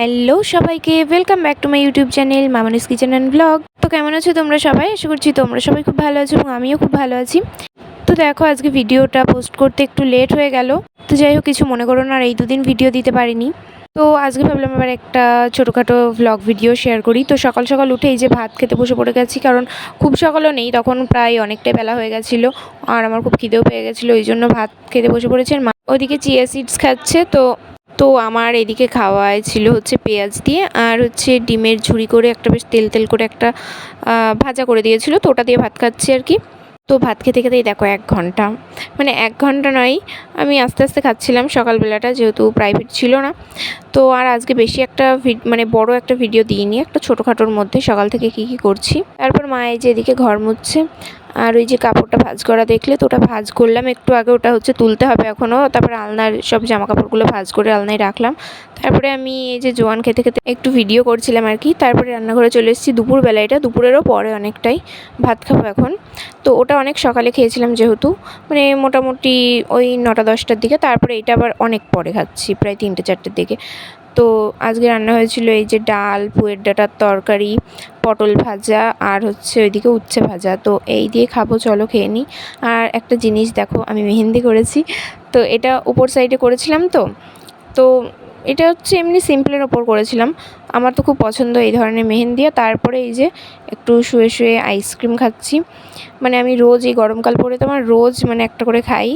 Hello সবাইকে welcome back to my YouTube channel Mamoni's kitchen and blog তো কেমন আছো তোমরা সবাই? আশা করছি তোমরা সবাই খুব ভালো আছো এবং আমিও খুব ভালো আছি। তো দেখো, আজকে ভিডিওটা পোস্ট করতে একটু লেট হয়ে গেল। তো যাই হোক, কিছু মনে করো না, আর এই দুদিন ভিডিও দিতে পারিনি। তো আজকে ভাবলাম আবার একটা ছোটোখাটো ভ্লগ ভিডিও শেয়ার করি। তো সকাল সকাল উঠে এই যে ভাত খেতে বসে পড়ে গেছি, কারণ খুব সকালও নেই, তখন প্রায় অনেকটাই বেলা হয়ে গেছিল। আর আমার খুব খিদেও পেয়ে গেছিল, ওই জন্য ভাত খেতে বসে পড়েছি। আর ওদিকে চিয়া সিডস খাচ্ছে, তো তো আমার এদিকে খাওয়ায় ছিল হচ্ছে পেঁয়াজ দিয়ে আর হচ্ছে ডিমের ঝুড়ি করে একটা বেশ তেল তেল করে একটা ভাজা করে দিয়েছিল তো ওটা দিয়ে ভাত খাচ্ছি আর কি। তো ভাত খেতে খেতেই দেখো এক ঘণ্টা মানে এক ঘণ্টা নয়, আমি আস্তে আস্তে খাচ্ছিলাম সকালবেলাটা যেহেতু প্রাইভেট ছিল না। তো আর আজকে বেশি একটা মানে বড় একটা ভিডিও দিইনি, একটা ছোটোখাটোর মধ্যে সকাল থেকে কী কী করছি। তারপর মা এই যে এদিকে ঘর মুছছে আর ওই যে কাপড়টা ভাঁজ করা দেখলে তো ওটা ভাঁজ করলাম, একটু আগে ওটা হচ্ছে তুলতে হবে এখনও তারপরে আলনার সব জামা কাপড়গুলো ভাঁজ করে আলনায় রাখলাম। তারপরে আমি এই যে জোয়ান খেতে খেতে একটু ভিডিও করছিলাম আর কি। তারপরে রান্নাঘরে চলে এসেছি দুপুরবেলা। এটা দুপুরেরও পরে অনেকটাই ভাত খাব এখন। তো ওটা অনেক সকালে খেয়েছিলাম যেহেতু। মানে মোটামুটি ওই নটা দশটার দিকে। তারপরে এটা আবার অনেক পরে খাচ্ছি, প্রায় তিনটে চারটের দিকে। তো আজকে রান্না হয়েছিল এই যে ডাল, পুয়ের ডাঁটার তরকারি, পটল ভাজা আর হচ্ছে ওইদিকে উচ্ছে ভাজা। তো এই দিয়ে খাব, চলো খেয়ে নিই। আর একটা জিনিস দেখো, আমি মেহেন্দি করেছি। তো এটা উপর সাইডে করেছিলাম তো। তো এটা হচ্ছে এমনি সিম্পলের ওপর করেছিলাম। আমার তো খুব পছন্দ এই ধরনের মেহেন্দি। আর তারপরে এই যে একটু শুয়ে শুয়ে আইসক্রিম খাচ্ছি। মানে আমি রোজ এই গরমকাল পরে তো আমার রোজ মানে একটা করে খাই।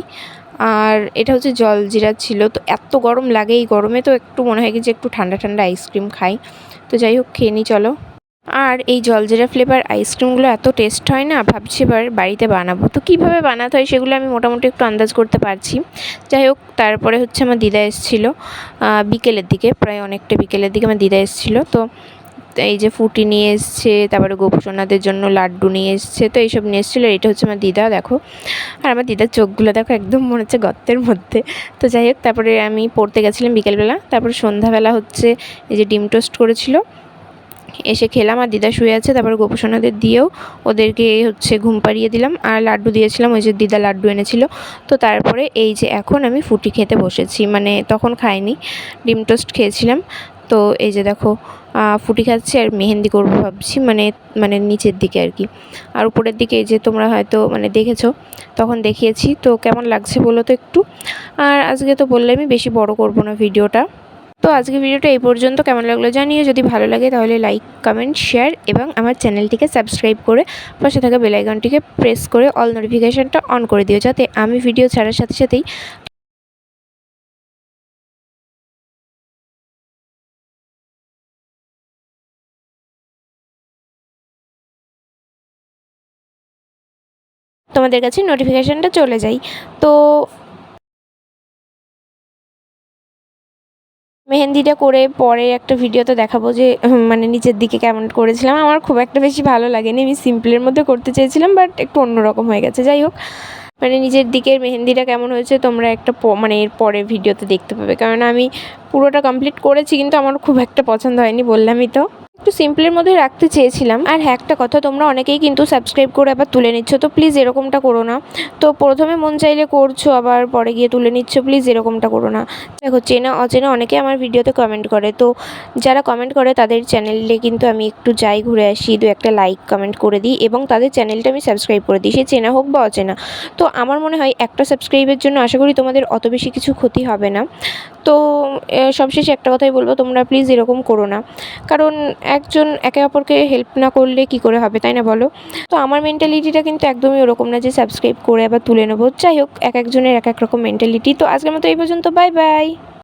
আর এটা হচ্ছে জলজিরা ছিল। তো এত গরম লাগে এই গরমে, তো একটু মনে হয় যে একটু ঠান্ডা ঠান্ডা আইসক্রিম খাই। তো যাই হোক, খেয়ে নিই চলো। আর এই জলজিরা ফ্লেভার আইসক্রিমগুলো এত টেস্ট হয় না, ভাবছি এবার বাড়িতে বানাবো। তো কীভাবে বানাতে হয় সেগুলো আমি মোটামুটি একটু আন্দাজ করতে পারছি। যাই হোক, তারপরে হচ্ছে আমার দিদা এসেছিল বিকেলের দিকে, প্রায় অনেকটা বিকেলের দিকে আমার দিদা এসেছিল। তো এই যে ফুটি নিয়ে এসছে, তারপরে গোপুসোনাদের জন্য লাড্ডু নিয়ে এসছে, তো এইসব নিয়ে এসেছিল। এটা হচ্ছে আমার দিদা, দেখো। আর আমার দিদার চোখগুলো দেখো একদম মনে হচ্ছে গর্তের মধ্যে। তো যাই হোক, তারপরে আমি পড়তে গেছিলাম বিকেলবেলা। তারপরে সন্ধ্যাবেলা হচ্ছে এই যে ডিম টোস্ট করেছিল। এসে খেলাম, আর দিদা শুয়ে আছে। তারপরে গোপুসোনাদের দিয়েও ওদেরকে হচ্ছে ঘুম পাড়িয়ে দিলাম। আর লাড্ডু দিয়েছিলাম, ওই যে দিদা লাড্ডু এনেছিল। তো তারপরে এই যে এখন আমি ফুটি খেতে বসেছি। মানে তখন খাইনি, ডিম টোস্ট খেয়েছিলাম। তো এই যে দেখো ফুটি খাচ্ছি আর মেহেন্দি করব ভাবছি মানে মানে নিচের দিকে আর কি। আর উপরের দিকে এই যে তোমরা হয়তো মানে দেখেছ, তখন দেখিয়েছি। তো কেমন লাগছে বলো তো একটু? আর আজকে তো বললে আমি বেশি বড় করব না ভিডিওটা। তো আজকে ভিডিওটা এই পর্যন্ত। কেমন লাগল জানিও। যদি ভালো লাগে তাহলে লাইক কমেন্ট শেয়ার এবং আমার চ্যানেলটিকে সাবস্ক্রাইব করে পাশে থাকা বেল আইকনটিকে প্রেস করে অল নোটিফিকেশানটা অন করে দিও, যাতে আমি ভিডিও ছাড়ার সাথে সাথেই তোমাদের কাছে নোটিফিকেশানটা চলে যায় তো মেহেন্দিটা করে পরে একটা ভিডিওতে দেখাবো যে মানে নিচের দিকে কেমন করেছিলাম। আমার খুব একটা বেশি ভালো লাগেনি। আমি সিম্পলের মধ্যে করতে চেয়েছিলাম বাট একটু অন্যরকম হয়ে গেছে। যাই হোক মানে নিজের দিকের মেহেন্দিটা কেমন হয়েছে তোমরা একটা মানে এর পরে ভিডিওতে দেখতে পাবে। কারণ আমি পুরোটা কমপ্লিট করেছি, কিন্তু আমার খুব একটা পছন্দ হয়নি বললামই তো। একটু সিম্পলের মধ্যে রাখতে চেয়েছিলাম। আর হ্যাঁ একটা কথা, তোমরা অনেকেই কিন্তু সাবস্ক্রাইব করে আবার তুলে নিচ্ছ, তো প্লিজ এরকমটা করো না। তো প্রথমে মন চাইলে করছ, আবার পরে গিয়ে তুলে নিচ্ছ, প্লিজ এরকমটা করো না। দেখো, চেনা, অচেনা অনেকে আমার ভিডিওতে কমেন্ট করে, তো যারা কমেন্ট করে তাদের চ্যানেলে কিন্তু আমি একটু যাই ঘুরে আসি, দু একটা লাইক কমেন্ট করে দিই এবং তাদের চ্যানেলটা আমি সাবস্ক্রাইব করে দিই, সে চেনা হোক বা অচেনা। তো আমার মনে হয় একটা সাবস্ক্রাইবের জন্য আশা করি তোমাদের অত বেশি কিছু ক্ষতি হবে না। তো সবশেষে একটা কথাই বলব, তোমরা প্লিজ এরকম করো না। কারণ একজন একে অপরকে হেল্প না করলে কি করে হবে, তাই না বলো? তো আমার মেন্টালিটিটা কিন্তু একদমই ওরকম না যে সাবস্ক্রাইব করে আবার তুলে নেব। যাই হোক, এক একজনের এক এক রকম মেন্টালিটি তো আজকের মতো এই পর্যন্ত বাই বাই